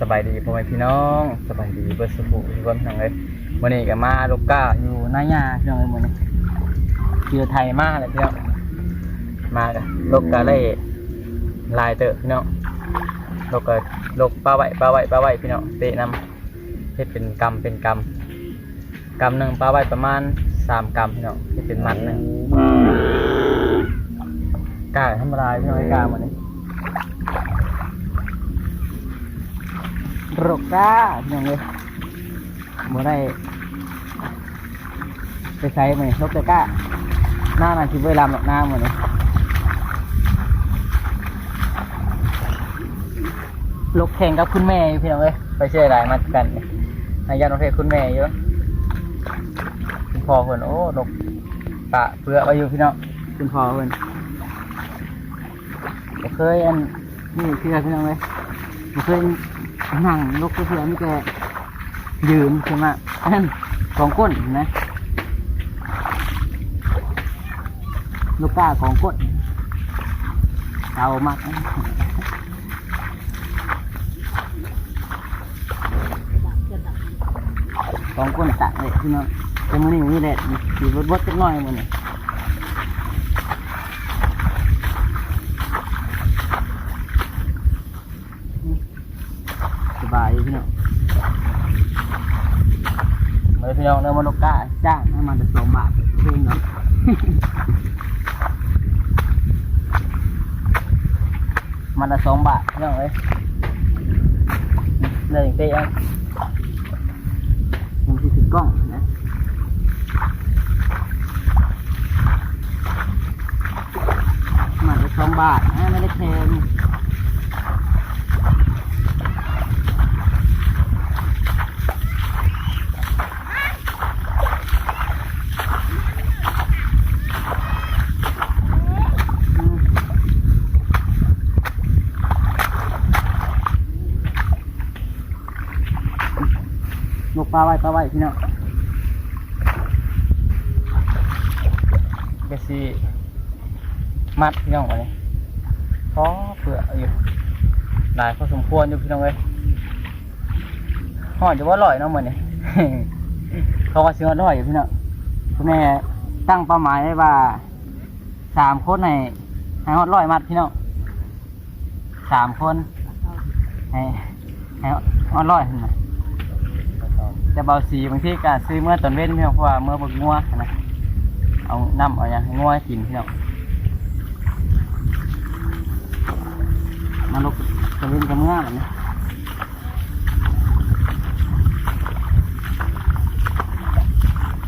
สบายดีพ่อแม่พี่น้องสบายดีเบิร์สุขุทุกคนทั้งเลยวันนี้ก็มาลูกก้าอยู่หน้าหญ้าพี่น้องเลยวันนี้ เจอไทยมากเลยพี่น้องมากันลกก้าได้ลายเตอะพี่น้องลกก็ลกปลาไหวปลาไหวปลาไหวพี่น้องเตะนำให้เป็นกำเป็นกำกำหนึ่งปลาไหวประมาณสามกำพี่น้องที่เป็นมันหนึ่งกล้าทำลายพี่น้องไอ้กล้าวันนี้รกก้าอย่างเลยเมื่ได้ไปใช้ไหมนกตะก้า หน้านาชิบเวลามหรอกหน้าเหมือนเลยลกแข่งกับคุณแม่อยู่พี่น้องเอ้ยไปเชื่ออะไรมากันนี่นายยันประเภทคุณแม่เยอะคุณพ่อเพิ่นโอ้นกปะเปลือกไว้อยู่พี่น้องคุณพ่อเพิ่นบ่เคยอันนี่คือพี่น้องเลยบ่เคยนั่งนกเพื่อนนี่แกยืนใช่ไหมอันนั้นของก้นเห็นะ นกกาของก้นเอามากของก้นตักเลยพี่น้องแต่มือนี่นี่แหละอยู่บดบดจักน่อยมือนี่สบายพี่น้องมาเลยพี่น้องเนื้อมันกกาจ้างให้มันจะสองบาทเพลงเนาะ มันละสองบาทพี่น้องเอ้ยเลยเตะยังที่ติดกล้องนะมันละสองบาทนะไม่ได้แพง น กปลาไว้ปลาไว้พี่น้องก็สิมัดพี่น้องไว้พอเผื่ออยู่หลายพอสมควรอยู่พี่น้องเลยห่อจะว่าอร่อยเนาะเหมือนนี่เขาก็สิว่าอร่อยอยู่พี่น้องคุณแม่ตั้งเป้าหมายไว้ว่าสามคนในให้ฮอดร้อยมัดพี่น้องสามคนให้ให้ฮอดร้อยนะ จะเบาสีบางทีก็ซื้อเมื่อตอนเว้นพี่น้องเพราะว่าเมื่อบักงัวนะเอาน้ำเอาอย่างงัวกินเพี่น้องมาลุกตอนเว้นกับเมื่อแบบนี้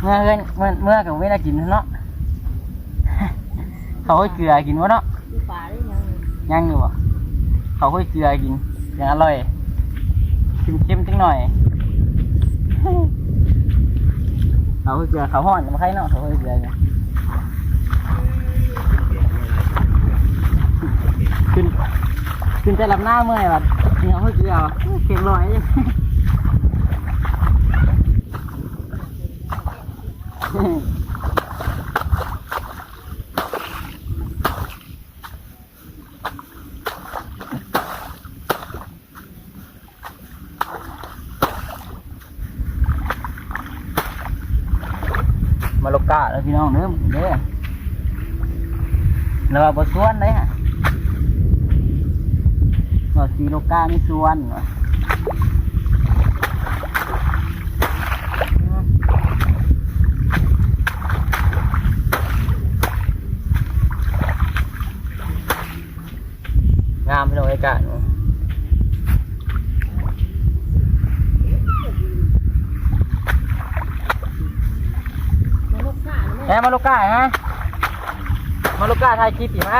เมื่อเอ้ยเมื่อเมื่อกับเว้นกินเนาะเขาให้เกลือกินวะเนาะยังอยู่บ่เขาให้เกลือกินอย่างอร่อยเค็มๆจังหน่อย เขาเกลือเขาห่อนมาใครเนาะเขาเกลือเนี่ยขึ้นขึ้นจะรับหน้าเมื่อยแบบเนี่เขาเกลือเข็มลอย มาโลกาแล้วพี่น้องเนื้อเด้อแล้วว่าบสวนเลยฮะเราสีโลกานี่สวน มาลูกก้าฮะมาลูกก้าถ่ายคลิปอีกไหม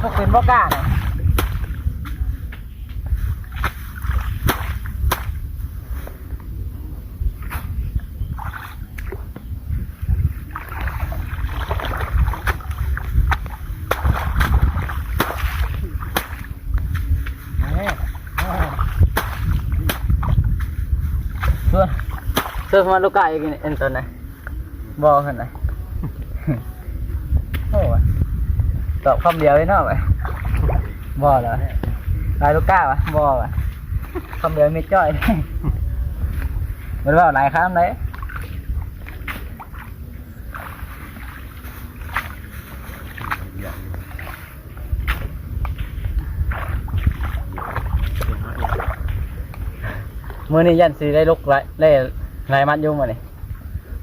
พวเป็นบ่ก้าเนี่ยส่วนส่มาลูกก้าอีกเอ็นตอนไหน บอขนาดไหนโอ้ยตอบคำเดียวเลยเนาะไปบอเหรอลายลูกก้าวะบอวะคำเดียวไม่จ้อยมันว่าหลายคำเลยมื่อนี้ยันสีได้ลูกไรได้ไรมัดอยุ่มานี่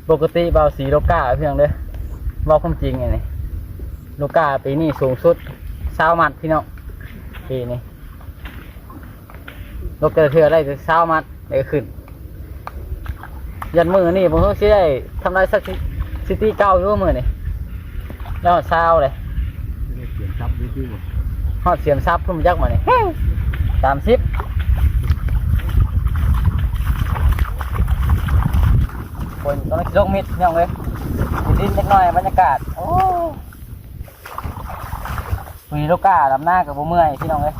ปกติเบาสีลูกก้าเพียงเด้อเบาความจริงไงนี่ลูกก้าปีนี้สูงสุดเศร้ามัดพี่น้องปีนี้ลูกเจอเทือได้ถึงเศร้ามัดได้ขึ้น ยันมือนี่ผมต้องสิได้ทำลายสักซิตี้เก้าอยู่มือนี่แล้วเศร้าเลยเสียงซับด้วยที่บ่ฮอดเสียมซับพุ่มยักษ์มานี่สามสิบ คนต้องลงมิดยังเลยดินเล็กน้อยบรรยากาศโอ้ปุยลูกกาลำหน้ากับบ่เมื่อยพี่น้องเลย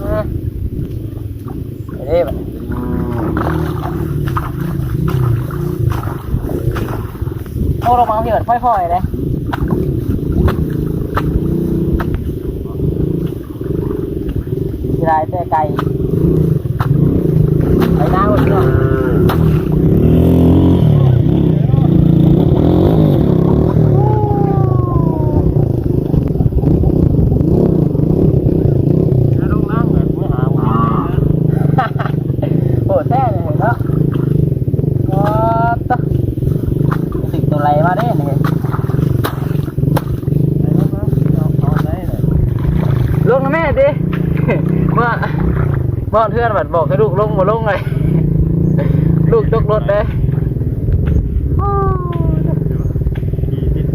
อืมไปเด้บัดโอ้ลงมาเหือดค่อยๆเลย กีฬาแต่ไกลไปหน้าหมดพี่น้องแล้วลงล่างเลยไม่หาว่าโอ้แท้เลยเห็นเนาะว้าวตะติดตัวไรมาได้เนี่ยเอาได้เลยลงนะแม่ดิ เมื่อเมื่อเพื่อนบัดบอกให้ลูกลงมาลงเลยลูกตกรถเลยขี่ติด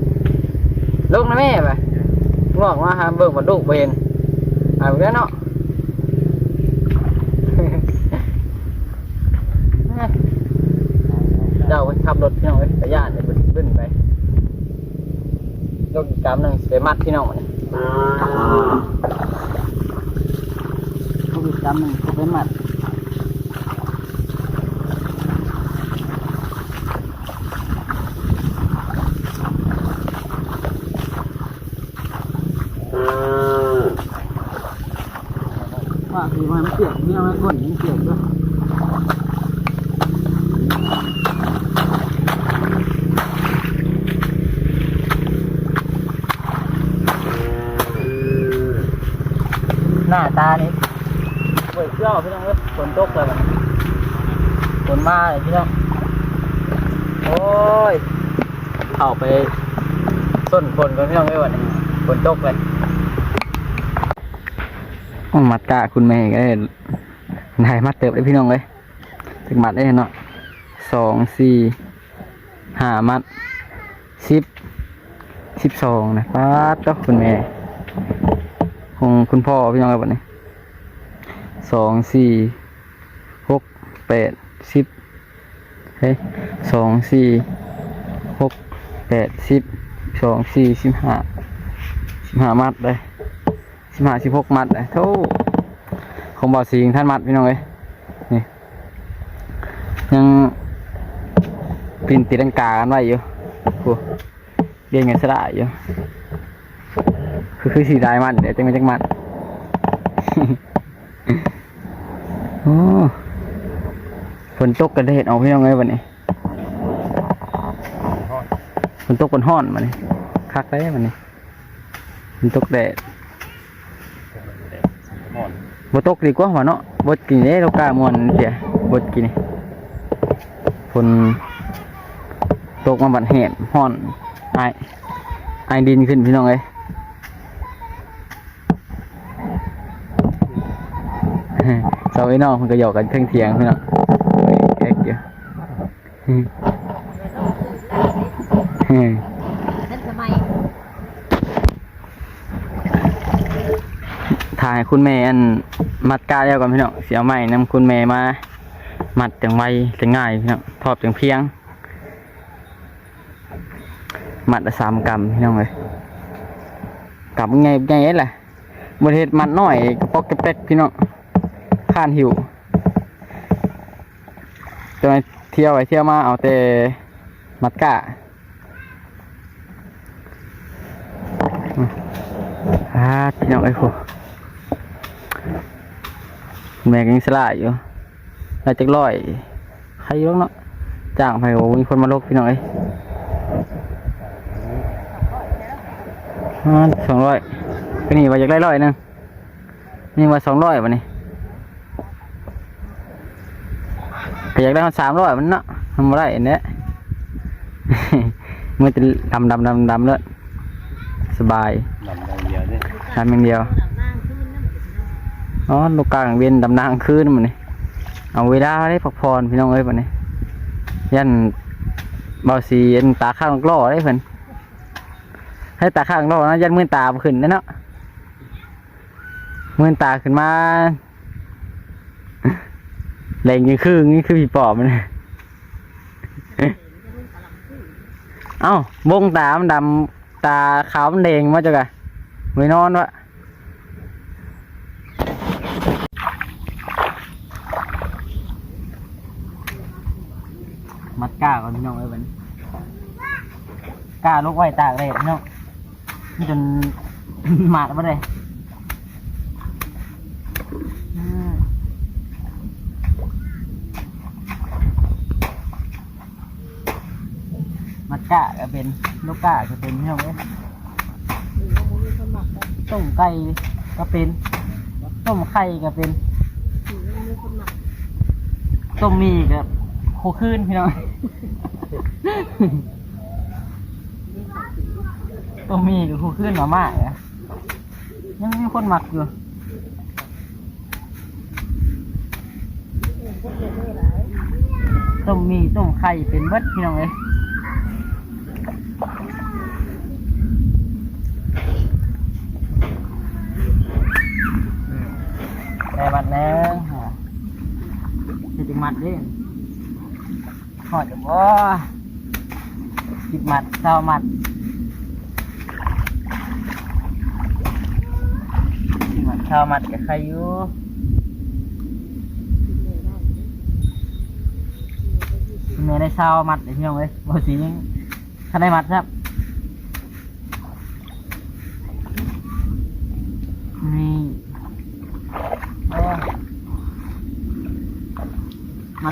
ลงนะแม่ไปงอกมาหาเบิ่งบัดลูกไปเห็นอ่าเพื่อนเนาะเจ้าขับรถพี่น้องไปย่านเลยบึ้นไปยกอีกกำหนึ่งไปมัดพี่น้องเนี่ยกอีก กำหมัดว่าคือมันเปียกนี่เอาไว้ก่อนมันเปียกด้วยหน้าตานี่ เสื้อพี่น้องเอ้ยฝนตกเลยฝนมาเลยพี่น้อง โอ้ย เข้าไปส้นฝนกันพี่น้องเอ้ยวันฝนตกเลยมัดกะคุณแม่ก็ได้นายมัดเติบเลยพี่น้องเลยถึงมัดได้เนาะสองสี่ห้ามัดสิบสิบสองนะป้าเจ้าคุณแม่ของคุณพ่อพี่น้องครับวันนี้ สองสี่หกแปดสิบเฮ้ยสองสี่หกแปดสิบสองสี่สิบห้าสิบห้ามัดเลยสิบห้าสิบหกมัดเลยโธ่ของบ่อสิงท่านมัดพี่น้องเลยนี่ยังปินตีลังกากันไว้อยู่โอ้เรียนเงินสละอยู่คือคือสีได้มันเดี๋ยวจะไม่จักมันโอ้ ฝนตกกันได้เห็นเอาพี่น้องไงวันนี้ฝนตกบนห้อนมานี่คักได้วันนี้ฝนตกแดดหมอนบ่ตกดีกว่าว่าเนาะบ่กินได้เรากล้ามวนเสียบ่กินนี่ฝนตกมาบัดแหบห้อนไอายอายดินขึ้นพี่น้องเอ้ย สาไอ้น้องมันก็หยอกกันเที่ยงเทียงพี่น้องแอ๊กอยู่ถ่ายคุณแม่อันมัดกาแล้วก่อนพี่น้องเสียใหม่นำคุณแม่มา มัดจังไวจังง่ายพี่น้องทอดจังเพียง มัดละสามกรัมพี่น้องเลยกรัมไงไงเอ็ดล่ะบริเทศมันน้อยกระปอกกระเป็กพี่น้อง ข้านหิวจะมาเที่ยวไปเที่ยวมาเอาแต่มัดกะฮ่าพี่น้องไอ้ยโหแม่กังสลายอยู่น่าจะร้อยใครลกเนาะจ้างไปโอ้มีคนมาลกพี่น้องเอ้สองร้อยก็นี่ว่าอยากได้ร้อยหนึงนี่ว่าสองร้อยวันนี้ อยากได้สามร้อยมันเนาะทำอะไรเนี่ยมือจะดำดำดำดำเลยสบายลำดังเดียวเนี่ยดำอย่างเดียวหลับนั่งขึ้นนั่นมันจะอ๋อลูกกลางเวียนดำนางคืนมันนี่เอาเวลาได้พักผ่อนพี่น้องเอ้ยวันนี้ยันเบาสียันตาข้างกล้อได้เพิ่นให้ตาข้างกล้อนะยันมือตาบ่ขึ้นแน่เนาะมือตาขึ้นมา แรงยังคือนี่คือผีปอบมันเอ้าบงตามันดำตาขาวมันแดงมาจักะไว้นอนวะมัดก้าก่อนพี่น้องเอ้ยวันนี้ก้าลูกไว้ตากเลยพี่น้องนี่จนหมาดมาเลยอืมมัด ก้าก็เป็นลูกก้าก็เป็นพี่น้องเอ้ยหรือว่ามันมีคนหมักได้ต้มไก่ก็เป็น ต้มไข่ก็เป็น ต้มหมีกับโคคืนพี่น้องต้มหมีกับโคคืนมามาอะยังมีคนหมักอยู่พวกเลยต้มหมีต้มไข่เป็นเบิดพี่น้องเลย แต่บัดแล้วจะจิมัดเด้หอดบ่จิบมัดเศร้ามัดจิบมัดเศร้ามัดกับใครอยู่คุณแม่ได้เช่ามัดเลยวพี่น้องเลยบอสียังถ้าได้มัดครับนี่เอา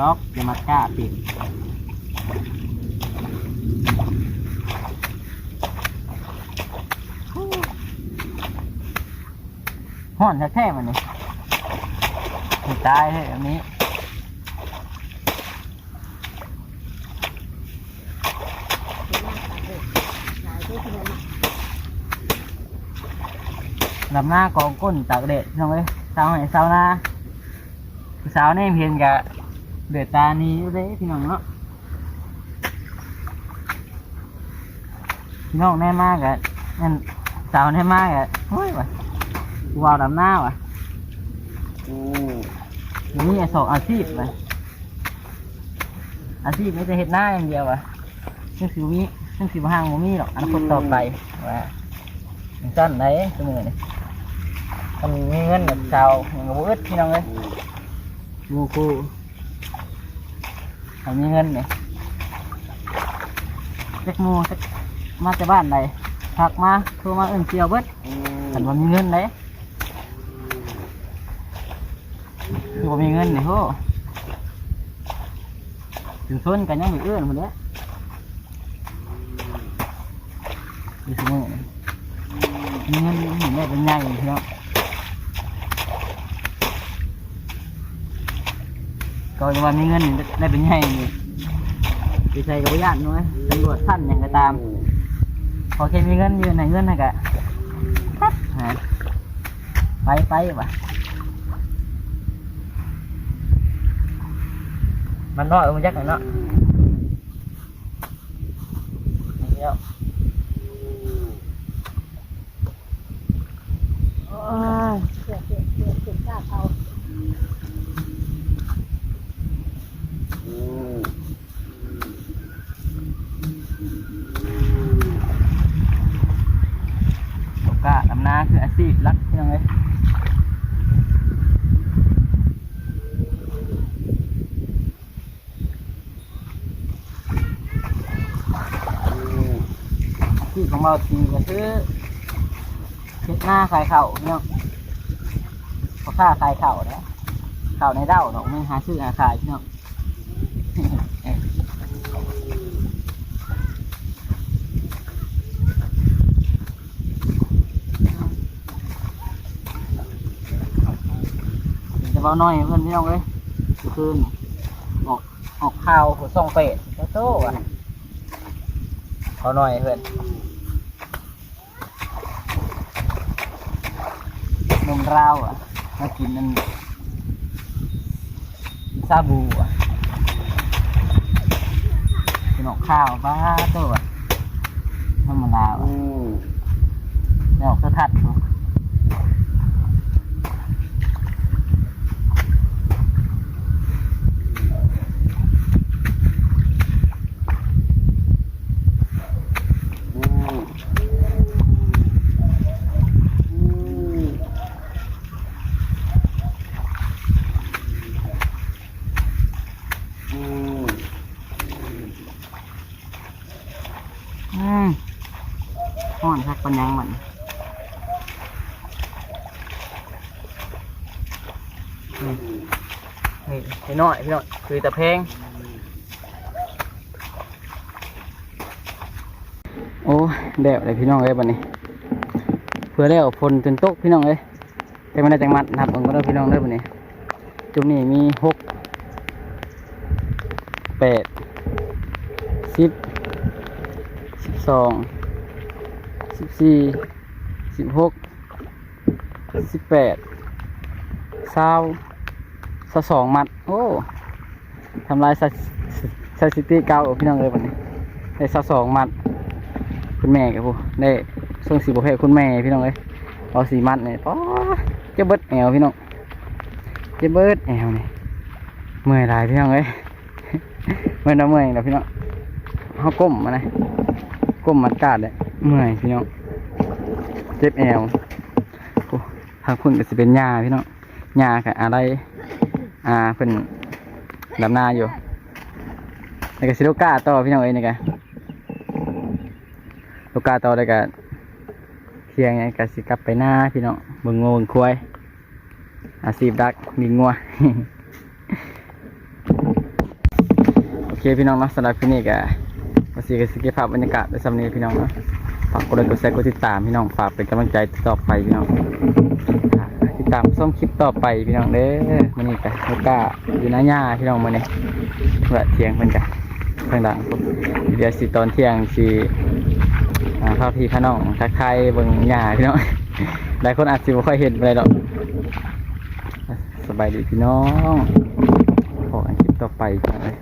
ลยโมเมนมาเคยเบามาค้าเนี่ยเอาล่อล็อกจะมัดก้าปิดห่อนแท้ๆมันนี่ตายเลยอันนี้ลำหน้ากองก้นตากแดดพี่น้องเอ้ยสาวไหนสาวหน้าสาวนี่เพียงกะ เดือดตานี้เลยพี่น้องเนาะพี่น้องแน่มากอะนั่นสาวแน่มากอะเฮ้ยวะกูวาวดำหน้าวะโอ้อย่างนี้สองอาชีพเลยอาชีพไม่จะเห็ดหน้าอย่างเดียวอะซึ่งสิวมีซึ่งสิบห้างบ่มีหรอกอนาคตต่อไปว่าอย่างสั้นไหนเสมอนี่ยมันมีเงินแบบชาวอย่างกับอึดพี่น้องเลยมูคู เขามีเงินเนี่ยเล็กหมูสักมาจากบ้านใดพักมาโทรมาเอิ่นเจียวเบิดขันว่ามีเงินไหนคือว่ามีเงินเนี่ยโหถึงชนกันยังมีเอื้อนหมดแล้วดูสิเนี่ยมีเงินเห็นได้เป็นใหญ่พี่น้ เขาจว่ามีเงินได้เป็นไงดีใจกับญาติน้อยตำรวจท่านอย่างก็ตาม พอแค่มีเงินอยู่หนเงินไหนกะไปไปวะมันน้อยมันยักษ์เนาะ หน้าขายเข่าเนี่ยพอค่าขายเข่าวนะเข่าในเด้าเนาะไม่หาซื้อหาขายเนาะจะเบาหน่อยเพื่อนพี่น้องเลยคือคืนออกออกข่าวหัวส่องเป็ดโตโต้อะเขาหน่อยเพื่อนนม ราวอะมากินนั่นซาบูอะกินออกข้าวบ้าโตอะธรรมดาอือะมแล้วออกทัดๆอยู่ อืมอืมอืม อืมห้อนคัก ปัญญังมันอืมนี่พี่น้อยพี่น้อยคือแต่เพลงโอ้แดดเลยพี่น้องเอ้ยบันนี้ เพื่อแล้วฝนจนตกพี่น้องเอ้ยแต่ไม่ได้จังมัดนับเองก็ได้พี่น้องเด้อบันนี้ จุดนี้มีหกแปดสิบสิบสอง สิบสี่สิบหกสิบแปดเศร้าสสองมัด โอ้ทำลายสถิติเก่าพี่น้องเลยวันนี้ได้สสองมัด คุณแม่กับผู้ได้ส่งสีบุเพคุณแม่พี่น้องเลยเอาสีมัดเนี่ยป้อเจะเบิดแอวพี่น้องเจะเบิดแอวเนี่ยเมื่อยหลายพี่น้องเลยเมื่อยน้ำเมื่อยแล้วพี่น้องเขาก้มมานะก้มมัดกาดเลย เมื่อยพี่น้องเจ็บแอวโอ้ทางคุณก็จะเป็นหญ้าพี่น้องหญ้ากับอะไรอ่าเป็นดำนาอยู่แล้วก็ซิโลกาต่อพี่น้องเอ้ยนี่กันลูกาต่อได้กันเที่ยงไงก็สิกลับไปหน้าพี่น้องเบิ่งงูเบิ่งควายอาชีพดักมีงัวโอเคพี่น้องเนาะสำหรับคลิปนี้ก็ก็สิก็สิเก็บภาพบรรยากาศไว้สำนี้พี่น้องเนาะากกดไลค์กดแชร์กดติดตามพี่น้องฝากเป็นกำลังใจต่อไปพี่น้องอ่ติดตามส้มคลิปต่อไปพี่น้องเด้อมื้อนี้ก็ลูกกาอยู่หน้าหญ้าพี่น้องมื้อนี้เพื่อเที่ยงเพิ่นก็ทางหลังเดี๋ยวสิตอนเที่ยงสิอ่าพาพี่พี่น้องทักทายเบิ่งหญ้าพี่น้องหลายคนอาจจะไม่ค่อยเห็นอะไรหรอกสบายดีพี่น้องขออันคลิปต่อไปกันเลย